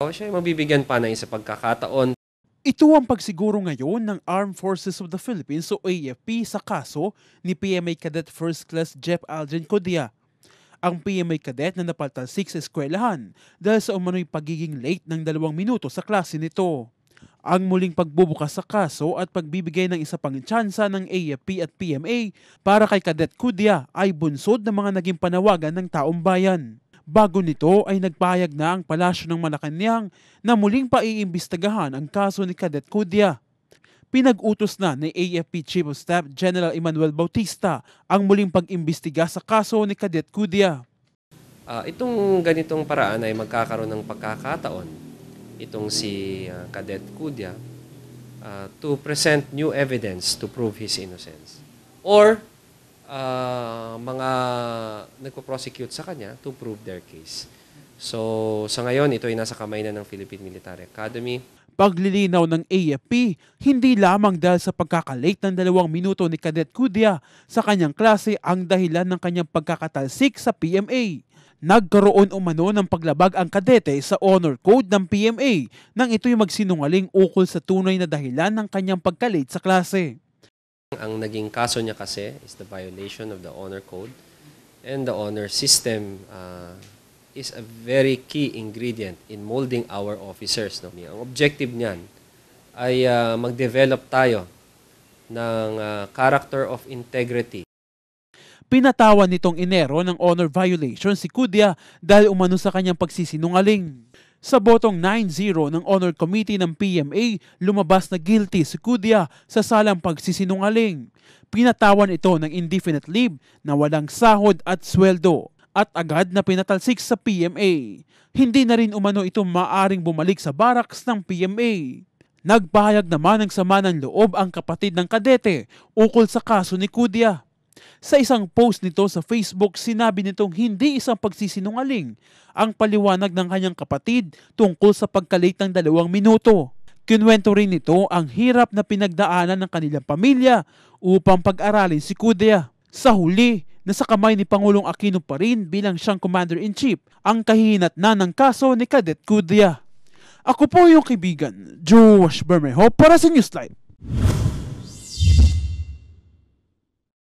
O siya ay mabibigyan pa ng isa pagkakataon Ito ang pagsiguro ngayon ng Armed Forces of the Philippines o AFP sa kaso ni PMA Cadet First Class Jeff Aldrin Codia. Ang PMA Cadet na napaltalsik sa eskwelahan dahil sa umano'y pagiging late ng dalawang minuto sa klase nito. Ang muling pagbubukas sa kaso at pagbibigay ng isa pang tsansa ng AFP at PMA para kay Cadet Kudia ay bunsod ng mga naging panawagan ng taong bayan. Bago nito ay nagpahayag na ang palasyo ng Malacanang na muling paiimbestagahan ang kaso ni Cadet Kudia. Pinag-utos na ni AFP Chief of Staff General Emmanuel Bautista ang muling pag-imbestiga sa kaso ni Cadet Kudia. Ah, itong ganitong paraan ay magkakaroon ng pagkakataon itong si ah, Cadet Kudya ah, to present new evidence to prove his innocence. Or ah, mga nagpo-prosecute sa kanya to prove their case. So, sa ngayon, ito ay nasa kamay na ng Philippine Military Academy. Paglilinaw ng AFP, hindi lamang dahil sa pagkakalate ng dalawang minuto ni Cadet Kudia sa kanyang klase ang dahilan ng kanyang pagkakatalsik sa PMA. Nagkaroon umano ng paglabag ang kadete sa honor code ng PMA nang ito'y magsinungaling ukol sa tunay na dahilan ng kanyang pagkalate sa klase. Ang naging kaso niya kasi is the violation of the honor code and the honor system uh, is a very key ingredient in molding our officers. No? Ang objective niyan ay uh, mag-develop tayo ng uh, character of integrity. Pinatawan nitong Enero ng honor violation si Kudia dahil umano sa kanyang pagsisinungaling. Sa botong 9-0 ng Honor Committee ng PMA, lumabas na guilty si Kudia sa salang pagsisinungaling. Pinatawan ito ng indefinite leave na walang sahod at sweldo at agad na pinatalsik sa PMA. Hindi na rin umano ito maaring bumalik sa barracks ng PMA. Nagpahayag naman ng sama ng loob ang kapatid ng kadete ukol sa kaso ni Kudia. Sa isang post nito sa Facebook, sinabi nitong hindi isang pagsisinungaling ang paliwanag ng kanyang kapatid tungkol sa pagkalate ng dalawang minuto. Kinwento rin nito ang hirap na pinagdaanan ng kanilang pamilya upang pag-aralin si Kudia. Sa huli, nasa kamay ni Pangulong Aquino pa rin bilang siyang Commander-in-Chief ang kahihinat na ng kaso ni Cadet Kudia. Ako po yung kaibigan, Josh Bermejo para sa Newsline.